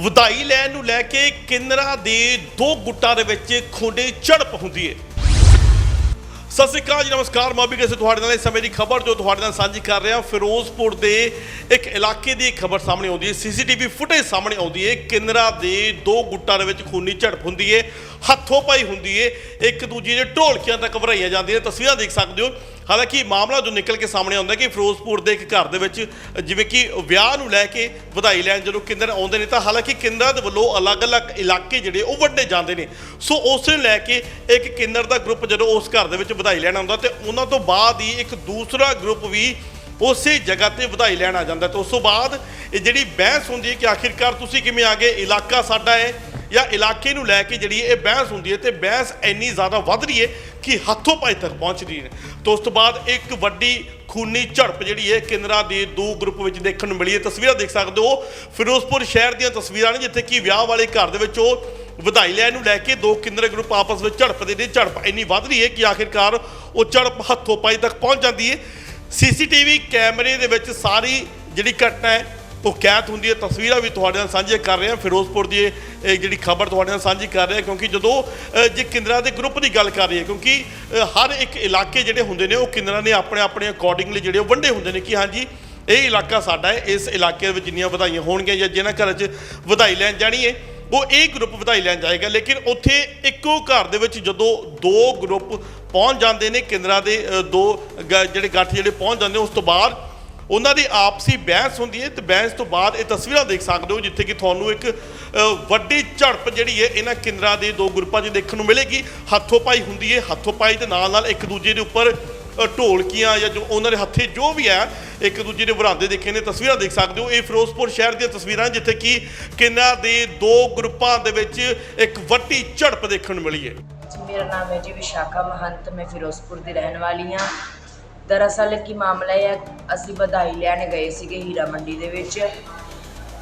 ਵਧਾਈ ਲੈਣ ਨੂੰ ਲੈ ਕੇ ਕਿੰਨਰਾਂ ਦੇ ਦੋ ਗੁੱਟਾਂ ਦੇ ਵਿੱਚ ਖੂਨੇ ਝੜਪ ਹੁੰਦੀ ਹੈ ਸਤਿ ਸ਼੍ਰੀ ਅਕਾਲ ਜੀ, ਨਮਸਕਾਰ। ਮੈਂ ਵੀ ਕਿਸੇ ਤੁਹਾਡੇ ਨਾਲ ਇਸ ਸਮੇਂ ਦੀ ਖਬਰ ਜੋ ਤੁਹਾਡੇ ਨਾਲ ਸਾਂਝੀ ਕਰ ਰਿਹਾ, ਫਿਰੋਜ਼ਪੁਰ ਦੇ ਇੱਕ ਇਲਾਕੇ ਦੀ ਖਬਰ ਸਾਹਮਣੇ ਆਉਂਦੀ ਹੈ ਸੀਸੀਟੀਵੀ ਫੁਟੇਜ ਸਾਹਮਣੇ ਆਉਂਦੀ ਹੈ ਕਿੰਨਰਾ ਦੇ ਦੋ ਗੁੱਟਾਂ ਦੇ ਵਿੱਚ ਖੂਨੀ ਝੜਪ ਹੁੰਦੀ ਹੈ ਹੱਥੋਂ ਪਾਈ ਹੁੰਦੀ ਹੈ ਇੱਕ ਦੂਜੇ ਦੇ ਢੋਲਕੀਆਂ ਤੱਕ ਭਰਾਈਆਂ ਜਾਂਦੀਆਂ ਤਸਵੀਰਾਂ ਦੇਖ ਸਕਦੇ ਹੋ। ਹਾਲਾਂਕਿ ਮਾਮਲਾ ਜੋ ਨਿਕਲ ਕੇ ਸਾਹਮਣੇ ਆਉਂਦਾ ਕਿ ਫਿਰੋਜ਼ਪੁਰ ਦੇ ਇੱਕ ਘਰ ਦੇ ਵਿੱਚ, ਜਿਵੇਂ ਕਿ ਵਿਆਹ ਨੂੰ ਲੈ ਕੇ ਵਧਾਈ ਲੈਣ ਜਦੋਂ ਕਿੰਨਰ ਆਉਂਦੇ ਨੇ, ਤਾਂ ਹਾਲਾਂਕਿ ਕਿੰਨਰਾਂ ਦੇ ਵੱਲੋਂ ਅਲੱਗ-ਅਲੱਗ ਇਲਾਕੇ ਜਿਹੜੇ ਉਹ ਵੰਡੇ ਜਾਂਦੇ ਨੇ। ਸੋ ਉਸ ਨੂੰ ਲੈ ਕੇ ਇੱਕ ਕਿੰਨਰ ਦਾ ਗਰੁੱਪ ਜਦੋਂ ਉਸ ਘਰ ਦੇ ਵਿੱਚ ਵਧਾਈ ਲੈਣ ਆਉਂਦਾ, ਤੇ ਉਹਨਾਂ ਤੋਂ ਬਾਅਦ ਹੀ ਇੱਕ ਦੂਸਰਾ ਗਰੁੱਪ ਵੀ ਉਸੇ ਜਗ੍ਹਾ ਤੇ ਵਧਾਈ ਲੈਣ ਆ ਜਾਂਦਾ। ਤੇ ਉਸ ਤੋਂ ਬਾਅਦ ਇਹ ਜਿਹੜੀ ਬਹਿਸ ਹੁੰਦੀ ਹੈ ਕਿ ਆਖਿਰਕਾਰ ਤੁਸੀਂ ਕਿਵੇਂ ਆ ਗਏ? ਇਲਾਕਾ ਸਾਡਾ ਹੈ ਜਾਂ ਇਲਾਕੇ ਨੂੰ ਲੈ ਕੇ ਜਿਹੜੀ ਇਹ ਬਹਿਸ ਹੁੰਦੀ ਹੈ ਤੇ ਬਹਿਸ ਇੰਨੀ ਜ਼ਿਆਦਾ ਵੱਧ ਰਹੀ ਹੈ ਕਿ ਹੱਥੋਂ ਪਾਈ ਤੱਕ ਪਹੁੰਚ ਰਹੀ ਹੈ। ਤੋਂ ਉਸ ਤੋਂ ਬਾਅਦ ਇੱਕ ਵੱਡੀ ਖੂਨੀ ਝੜਪ ਜਿਹੜੀ ਹੈ ਕਿੰਨਰਾ ਦੇ ਦੋ ਗਰੁੱਪ ਵਿੱਚ ਦੇਖਣ ਨੂੰ ਮਿਲੀ ਹੈ। ਤਸਵੀਰਾਂ ਦੇਖ ਸਕਦੇ ਹੋ। ਫਿਰੋਜ਼ਪੁਰ ਸ਼ਹਿਰ ਦੀਆਂ ਤਸਵੀਰਾਂ ਨੇ ਜਿੱਥੇ ਕਿ ਵਿਆਹ ਵਾਲੇ ਘਰ ਦੇ ਵਿੱਚ ਉਹ ਵਧਾਈ ਲੈਣ ਨੂੰ ਲੈ ਕੇ ਦੋ ਕਿੰਨਰੇ ਗਰੁੱਪ ਆਪਸ ਵਿੱਚ ਝੜਪਦੇ ਨੇ। ਝੜਪ ਇੰਨੀ ਵੱਧ ਰਹੀ ਹੈ ਕਿ ਆਖਿਰਕਾਰ ਉਹ ਝੜਪ ਹੱਥੋਂ ਪਾਈ ਤੱਕ ਪਹੁੰਚ ਜਾਂਦੀ ਹੈ। ਸੀਸੀਟੀਵੀ ਕੈਮਰੇ ਦੇ ਵਿੱਚ ਸਾਰੀ ਜਿਹੜੀ ਘਟਨਾ ਹੈ ਉਹ ਕੈਦ ਹੁੰਦੀ ਹੈ, ਤਸਵੀਰਾਂ ਵੀ ਤੁਹਾਡੇ ਨਾਲ ਸਾਂਝੀਆਂ ਕਰ ਰਹੇ ਹਾਂ, ਫਿਰੋਜ਼ਪੁਰ ਦੀ ਇਹ ਜਿਹੜੀ ਖਬਰ ਤੁਹਾਡੇ ਨਾਲ ਸਾਂਝੀ ਕਰ ਰਹੇ ਹਾਂ, ਕਿਉਂਕਿ ਜਦੋਂ ਜੇ ਕਿੰਦਰਾ ਦੇ ਗਰੁੱਪ ਦੀ ਗੱਲ ਕਰ ਰਹੀ ਹੈ ਕਿਉਂਕਿ ਹਰ ਇੱਕ ਇਲਾਕੇ ਜਿਹੜੇ ਹੁੰਦੇ ਨੇ, ਉਹ ਕਿੰਨਰਾਂ ਨੇ ਆਪਣੇ ਆਪਣੇ ਅਕੋਰਡਿੰਗਲੀ ਜਿਹੜੇ ਉਹ ਵੰਡੇ ਹੁੰਦੇ ਨੇ ਕਿ ਹਾਂਜੀ, ਇਹ ਇਲਾਕਾ ਸਾਡਾ ਹੈ, ਇਸ ਇਲਾਕੇ ਦੇ ਵਿੱਚ ਜਿੰਨੀਆਂ ਵਧਾਈਆਂ ਹੋਣਗੀਆਂ ਜਾਂ ਜਿਹਨਾਂ ਘਰਾਂ 'ਚ ਵਧਾਈ ਲੈਣ ਜਾਣੀ ਹੈ, ਉਹ ਇਹ ਗਰੁੱਪ ਵਧਾਈ ਲੈਣ ਜਾਏਗਾ, ਲੇਕਿਨ ਉੱਥੇ ਇੱਕੋ ਘਰ ਦੇ ਵਿੱਚ ਜਦੋਂ ਦੋ ਗਰੁੱਪ ਪਹੁੰਚ ਜਾਂਦੇ ਨੇ, ਕਿੰਦਰਾ ਦੇ ਦੋ ਗ- ਜਿਹੜੇ ਗੱਠ ਜਿਹੜੇ ਪਹੁੰਚ ਜਾਂਦੇ ਉਸ ਤੋਂ ਬਾਅਦ ਉਹਨਾਂ ਦੀ ਆਪਸੀ ਬਹਿਸ ਹੁੰਦੀ ਹੈ ਤੇ ਬਹਿਸ ਤੋਂ ਬਾਅਦ ਇਹ ਤਸਵੀਰਾਂ ਦੇਖ ਸਕਦੇ ਹੋ ਜਿੱਥੇ ਕਿ ਤੁਹਾਨੂੰ ਇੱਕ ਵੱਡੀ ਝੜਪ ਜਿਹੜੀ ਹੈ ਇਹਨਾਂ ਕੇਂਦਰਾਂ ਦੇ ਦੋ ਗਰੁੱਪਾਂ 'ਚ ਦੇਖਣ ਨੂੰ ਮਿਲੇਗੀ। ਹੱਥੋਂ ਪਾਈ ਹੁੰਦੀ ਹੈ, ਹੱਥੋਂ ਪਾਈ ਦੇ ਨਾਲ ਨਾਲ ਇੱਕ ਦੂਜੇ ਦੇ ਉੱਪਰ ਢੋਲਕੀਆਂ ਜਾਂ ਜੋ ਉਹਨਾਂ ਦੇ ਹੱਥੇ ਜੋ ਵੀ ਹੈ, ਇੱਕ ਦੂਜੇ ਦੇ ਵਰਾਂਦੇ ਦੇਖੇ ਨੇ, ਤਸਵੀਰਾਂ ਦੇਖ ਸਕਦੇ ਹੋ। ਇਹ ਫਿਰੋਜ਼ਪੁਰ ਸ਼ਹਿਰ ਦੀਆਂ ਤਸਵੀਰਾਂ ਜਿੱਥੇ ਕਿ ਕਿੰਨਾ ਦੇ ਦੋ ਗਰੁੱਪਾਂ ਦੇ ਵਿੱਚ ਇੱਕ ਵੱਡੀ ਝੜਪ ਦੇਖਣ ਨੂੰ ਮਿਲੀ ਹੈ। ਮੇਰਾ ਨਾਮ ਹੈ ਜੀ ਵਿਸ਼ਾਖਾ ਮਹੰਤ, ਮੈਂ ਫਿਰੋਜ਼ਪੁਰ ਦੀ ਰਹਿਣ ਵਾਲੀ ਹਾਂ। ਦਰਅਸਲ ਕੀ ਮਾਮਲਾ ਇਹ ਹੈ, ਅਸੀਂ ਵਧਾਈ ਲੈਣ ਗਏ ਸੀਗੇ ਹੀਰਾ ਮੰਡੀ ਦੇ ਵਿੱਚ।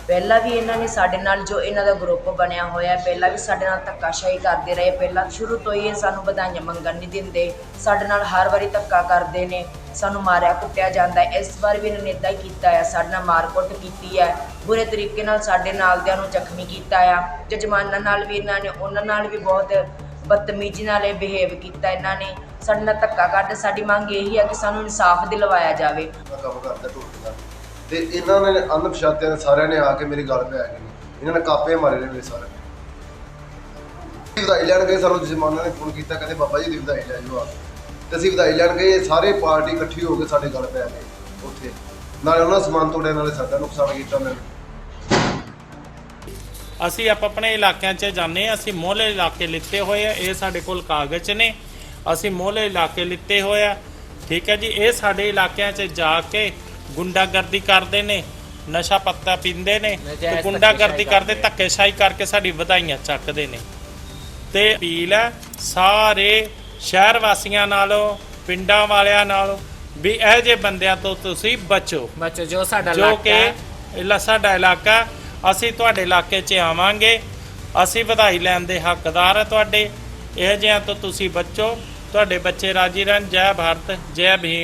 ਪਹਿਲਾਂ ਵੀ ਇਹਨਾਂ ਨੇ ਸਾਡੇ ਨਾਲ ਜੋ ਇਹਨਾਂ ਦਾ ਗਰੁੱਪ ਬਣਿਆ ਹੋਇਆ, ਪਹਿਲਾਂ ਵੀ ਸਾਡੇ ਨਾਲ ਧੱਕਾਸ਼ਾਹੀ ਕਰਦੇ ਰਹੇ। ਪਹਿਲਾਂ ਸ਼ੁਰੂ ਤੋਂ ਹੀ ਇਹ ਸਾਨੂੰ ਵਧਾਈਆਂ ਮੰਗਣ ਨਹੀਂ ਦਿੰਦੇ। ਸਾਡੇ ਨਾਲ ਹਰ ਵਾਰੀ ਧੱਕਾ ਕਰਦੇ ਨੇ, ਸਾਨੂੰ ਮਾਰਿਆ ਕੁੱਟਿਆ ਜਾਂਦਾ ਹੈ। ਇਸ ਵਾਰ ਵੀ ਇਹਨਾਂ ਨੇ ਇਦਾਂ ਹੀ ਕੀਤਾ ਹੈ, ਸਾਡੇ ਨਾਲ ਮਾਰਕੁੱਟ ਕੀਤੀ ਹੈ। ਬੁਰੇ ਤਰੀਕੇ ਨਾਲ ਸਾਡੇ ਨਾਲ ਦਿਆਂ ਨੂੰ ਜ਼ਖਮੀ ਕੀਤਾ ਆ। ਜਜਮਾਨਾਂ ਨਾਲ ਵੀ ਇਹਨਾਂ ਨੇ, ਉਹਨਾਂ ਨਾਲ ਵੀ ਬਹੁਤ ਬਦਤਮੀਜ਼ੀ ਨਾਲ ਇਹ ਬਿਹੇਵ ਕੀਤਾ ਇਹਨਾਂ ਨੇ। ਸਾਡੇ ਨਾਲ ਧੱਕਾ ਕਰਦੇ ਸਾਡੀ ਮੰਗ ਇਹੀ ਹੈ ਕਿ ਸਾਨੂੰ ਇਨਸਾਫ ਦਿਲਵਾਇਆ ਜਾਵੇ। ਦਾ ਕੰਮ ਕਰਦਾ ਢੋਲਕੀ ਦਾ ਤੇ ਇਹਨਾਂ ਨੇ ਅਨਪਛਾਤਿਆਂ ਨੇ ਸਾਰਿਆਂ ਨੇ ਆ ਕੇ ਮੇਰੀ ਗੱਲ ਪੈ ਗਈ। ਇਹਨਾਂ ਨੇ ਕਾਪੇ ਮਾਰੇ ਨੇ ਮੇਰੇ ਸਾਰੇ ਵਧਾਈ ਲੈਣ ਗਏ ਸਾਨੂੰ ਜਮਾਨਾ ਨੇ ਫੋਨ ਕੀਤਾ ਕਹਿੰਦੇ ਬਾਬਾ ਜੀ ਦੀ ਵਧਾਈ ਲੈ ਜਾਓ ਆ। ਤੇ ਅਸੀਂ ਵਧਾਈ ਲੈਣ ਗਏ ਸਾਰੇ ਪਾਰਟੀ ਇਕੱਠੀ ਹੋ ਕੇ ਸਾਡੇ ਗੱਲ ਪੈ ਗਏ ਉੱਥੇ। ਨਾਲੇ ਉਹਨਾਂ ਦਾ ਸਮਾਨ ਤੋੜਿਆ ਨਾਲੇ ਸਾਡਾ ਨੁਕਸਾਨ ਕੀਤਾ ਉਹਨਾਂ ਨੇ। ਅਸੀਂ ਆਪ ਆਪਣੇ ਇਲਾਕਿਆਂ 'ਚ ਜਾਂਦੇ ਹਾਂ ਅਸੀਂ ਮੋਹਲੇ ਇਲਾਕੇ ਲਿੱਤੇ ਹੋਏ ਆ ਇਹ ਸਾਡੇ ਕੋਲ ਕਾਗਜ਼ ਨੇ। ਅਸੀਂ ਮੋਹਲੇ ਇਲਾਕੇ ਲਿੱਤੇ ਹੋਏ ਆ। ਠੀਕ ਹੈ ਜੀ ਇਹ ਸਾਡੇ ਇਲਾਕਿਆਂ 'ਚ ਜਾ ਕੇ ਗੁੰਡਾਗਰਦੀ ਕਰਦੇ ਨੇ ਨਸ਼ਾ ਪੱਤਾ ਪੀਂਦੇ ਨੇ ਤੇ ਗੁੰਡਾਗਰਦੀ ਕਰਦੇ ਧੱਕੇਸ਼ਾਹੀ ਕਰਕੇ ਸਾਡੀ ਵਧਾਈਆਂ ਚੱਕਦੇ ਨੇ। ਤੇ ਅਪੀਲ ਹੈ ਸਾਰੇ ਸ਼ਹਿਰ ਵਾਸੀਆਂ ਨਾਲੋਂ ਪਿੰਡਾਂ ਵਾਲਿਆਂ ਨਾਲੋਂ ਵੀ ਇਹੋ ਜਿਹੇ ਬੰਦਿਆਂ ਤੋਂ ਤੁਸੀਂ ਬਚੋ। ਬੱਚੋ ਜੋ ਸਾਡਾ ਜੋ ਇਲਾਕਾ ਕਿ ਹੈ, ਇਹ ਸਾਡਾ ਇਲਾਕਾ ਅਸੀਂ ਤੁਹਾਡੇ ਇਲਾਕੇ 'ਚ ਆਵਾਂਗੇ ਅਸੀਂ ਵਧਾਈ ਲੈਣ ਦੇ ਹੱਕਦਾਰ ਆ ਤੁਹਾਡੇ। ਇਹ ਜਿਹਾ ਤੋਂ ਤੁਸੀਂ ਬਚੋ ਤੁਹਾਡੇ ਬੱਚੇ ਰਾਜੀ ਰਹਿਣ। ਜੈ ਭਾਰਤ ਜੈ ਭੀਮ।